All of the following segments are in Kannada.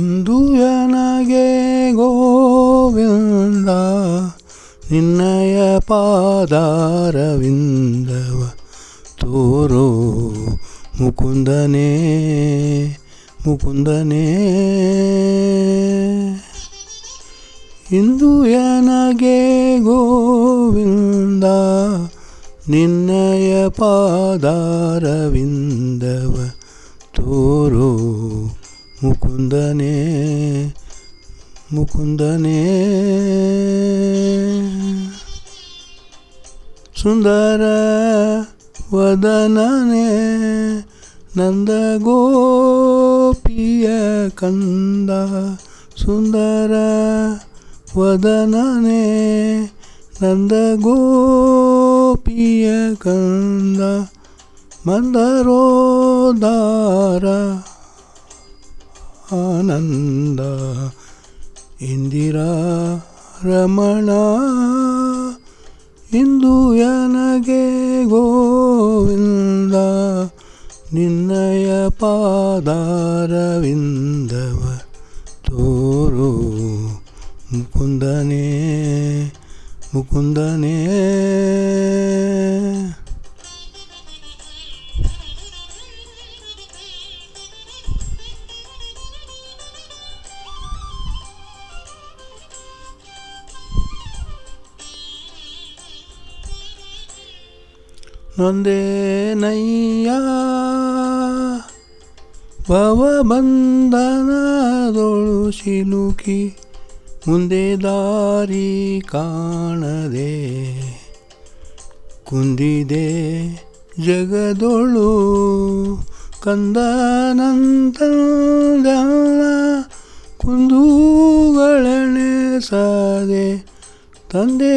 ಇಂದು ನನಗೆ ಗೋವಿಂದ ನಿನ್ನಯ ಪಾದಾರವಿಂದವ ತೋರೋ ಮುಕುಂದನೇ ಮುಕುಂದನೇ ಇಂದು ನನಗೆ ಗೋವಿಂದ ನಿನ್ನಯ ಪಾದಾರವಿಂದವ ತೋರೋ മുകുന്ദനേ മുകുന്ദനേ. സുന്ദര വദനനേ നന്ദഗോപിയ കന്ദ സുന്ദര വദനനേ നന്ദഗോപിയ കന്ദ മന്ദരോദാര ಆನಂದ. ಇಂದಿರಾ ರಮಣ ಇಂದು ಯನಗೆ ಗೋವಿಂದ ನಿನ್ನಯ ಪಾದಾರವಿಂದವ ತೋರು. ಮುಕುಂದನೇ ಮುಕುಂದನೇ. ನೊಂದೇನಯ್ಯ ಭವಬಂಧನದೊಳು ಸಿಲುಕಿ ಮುಂದೆ ದಾರಿ ಕಾಣದೆ ಕುಂದಿದೆ ಜಗದೊಳು ಕಂದನಂತನ ಕುಂದುಗಳೆಣೆಸದೆ ತಂದೆ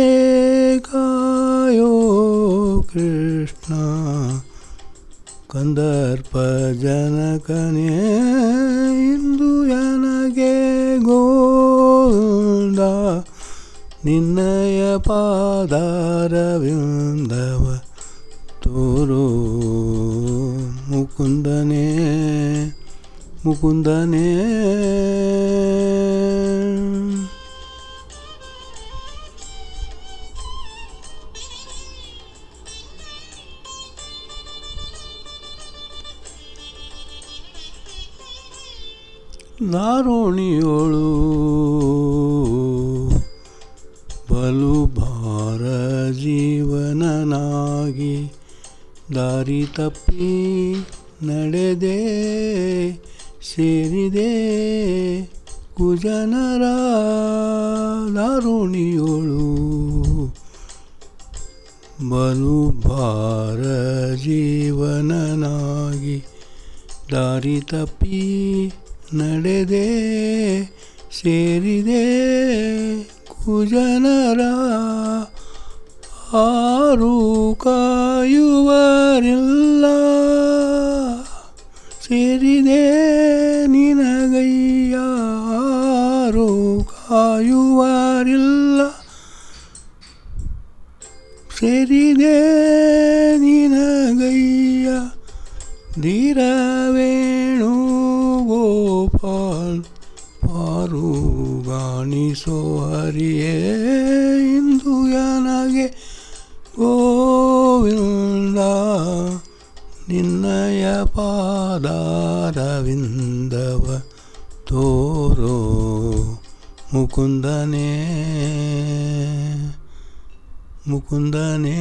ಕಾಯೋ ಕೃಷ್ಣ ಕಂದರ್ಪ ಜನಕನೇ ಇಂದು ನನಗೆ ಗೋಂದ ನಿನ್ನಯ ಪಾದಾರವಿಂದವ ತೋರು. ಮುಕುಂದನೇ ಮುಕುಂದನೇ ದಾರುಣಿಯೋಳು ಬಲು ಭಾರ ಜೀವನನಾಗಿ ದಾರಿ ತಪ್ಪಿ ನಡೆದೆ ಸೇರಿದೆ ಕುಜನರ ದಾರುಣಿಯೋಳು ಬಲು ಭಾರ ಜೀವನನಾಗಿ ದಾರಿ ತಪ್ಪಿ ನಡೆದೆ ಸೇರಿದೆ ಕುಜನರ ಆರು ಕಾಯುವರಿಲ್ಲ ಸೇರಿದೆ ನಿನಗಯ್ಯ ಆರು ಕಾಯುವರಿಲ್ಲ ಸೇರಿದೆ ಪಾರುಗಾಣಿಸೋ ಹರಿಯೇ ಇಂದು ನನಗೆ ಗೋವಿಂದ ನಿನ್ನಯ ಪಾದಾರವಿಂದವ ತೋರೋ ಮುಕುಂದನೇ ಮುಕುಂದನೇ.